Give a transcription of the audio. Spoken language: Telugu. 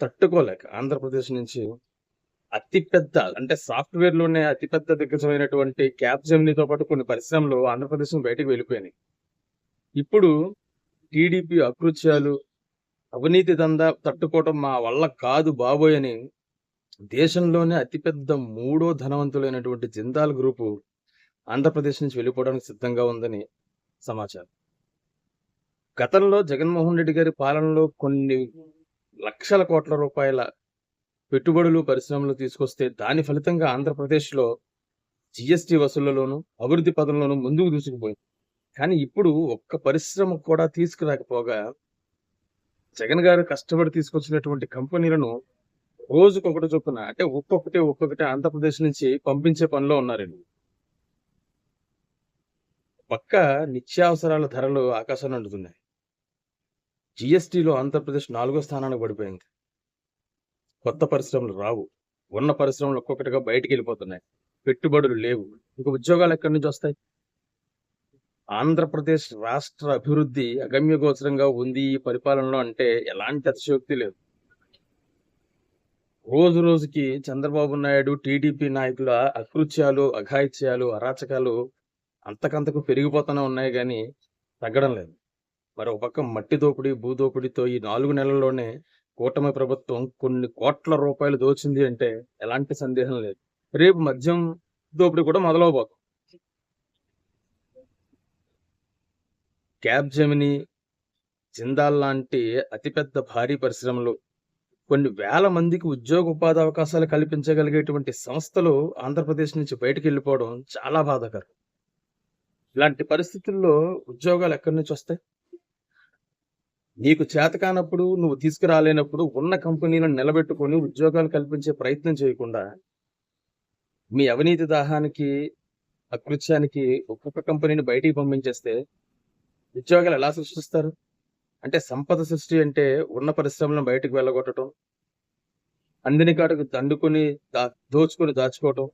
తట్టుకోలేక ఆంధ్రప్రదేశ్ నుంచి అతిపెద్ద అంటే సాఫ్ట్‌వేర్‌లోనే అతిపెద్ద దిగ్గజమైనటువంటి క్యాప్‌జెమినీతో పాటు కొన్ని పరిశ్రమలు ఆంధ్రప్రదేశ్ బయటకు వెళ్ళిపోయినాయి. ఇప్పుడు టీడీపీ అకృత్యాలు, అవినీతి దందా తట్టుకోవటం మా వల్ల కాదు బాబోయ్! అని దేశంలోనే అతిపెద్ద మూడో ధనవంతులైనటువంటి జిందాల్ గ్రూపు ఆంధ్రప్రదేశ్ నుంచి వెళ్ళిపోవడానికి సిద్ధంగా ఉందని సమాచారం. గతంలో జగన్మోహన్ రెడ్డి గారి పాలనలో కొన్ని లక్షల కోట్ల రూపాయల పెట్టుబడులు, పరిశ్రమలు తీసుకొస్తే దాని ఫలితంగా ఆంధ్రప్రదేశ్‌లో జిఎస్టీ వసూళ్ళలోనూ అభివృద్ధి పదంలోనూ ముందుకు దూసుకుపోయింది. కానీ ఇప్పుడు ఒక్క పరిశ్రమ కూడా తీసుకురాకపోగా జగన్ గారు కష్టపడి తీసుకొచ్చినటువంటి కంపెనీలను రోజుకొకటి చొప్పున అంటే ఒక్కొక్కటి, ఒక్కొక్కటి ఆంధ్రప్రదేశ్ నుంచి పంపించే పనిలో ఉన్నారండి. పక్క నిత్యావసరాల ధరలు ఆకాశాన్ని అంటుతున్నాయి. జిఎస్టీలో ఆంధ్రప్రదేశ్ నాలుగో స్థానానికి పడిపోయింది. కొత్త పరిశ్రమలు రావు. ఉన్న పరిశ్రమలు ఒక్కొక్కటిగా బయటికెళ్ళిపోతున్నాయి. పెట్టుబడులు లేవు. ఇంక ఉద్యోగాలు ఎక్కడి నుంచి వస్తాయి? ఆంధ్రప్రదేశ్ రాష్ట్ర అభివృద్ధి అగమ్యగోచరంగా ఉంది ఈ పరిపాలనలో అంటే ఎలాంటి అతిశయోక్తి లేదు. రోజు రోజుకి చంద్రబాబు నాయుడు, టీడీపీ నాయకుల అకృత్యాలు, అఘాయిత్యాలు, అరాచకాలు అంతకంతకు పెరిగిపోతూనే ఉన్నాయి కానీ తగ్గడం లేదు. మరో పక్క మట్టి దోపిడీ, భూ దోపిడీతో ఈ నాలుగు నెలల్లోనే కూటమి ప్రభుత్వం కొన్ని కోట్ల రూపాయలు దోచింది అంటే ఎలాంటి సందేహం లేదు. రేపు మద్యం దోపిడీ కూడా మొదలవబోతుంది. క్యాప్‌జెమినీ, జిందాల్ లాంటి అతిపెద్ద భారీ పరిశ్రమలు, కొన్ని వేల మందికి ఉద్యోగ ఉపాధి అవకాశాలు కల్పించగలిగేటువంటి సంస్థలు ఆంధ్రప్రదేశ్ నుంచి బయటికెళ్ళిపోవడం చాలా బాధాకరం. ఇలాంటి పరిస్థితుల్లో ఉద్యోగాలు ఎక్కడి నుంచి వస్తాయి? నీకు చేతకానప్పుడు, నువ్వు తీసుకురాలేనప్పుడు ఉన్న కంపెనీలను నిలబెట్టుకొని ఉద్యోగాలు కల్పించే ప్రయత్నం చేయకుండా మీ అవినీతి దాహానికి, అకృత్యానికి ఒక్కొక్క కంపెనీని బయటికి పంపించేస్తే ఉద్యోగాలు ఎలా సృష్టిస్తారు? అంటే సంపద సృష్టి అంటే ఉన్న పరిశ్రమలను బయటకు వెళ్ళగొట్టడం అందిని కాటకు దండుకొని దా దోచుకొని దాచుకోవటం.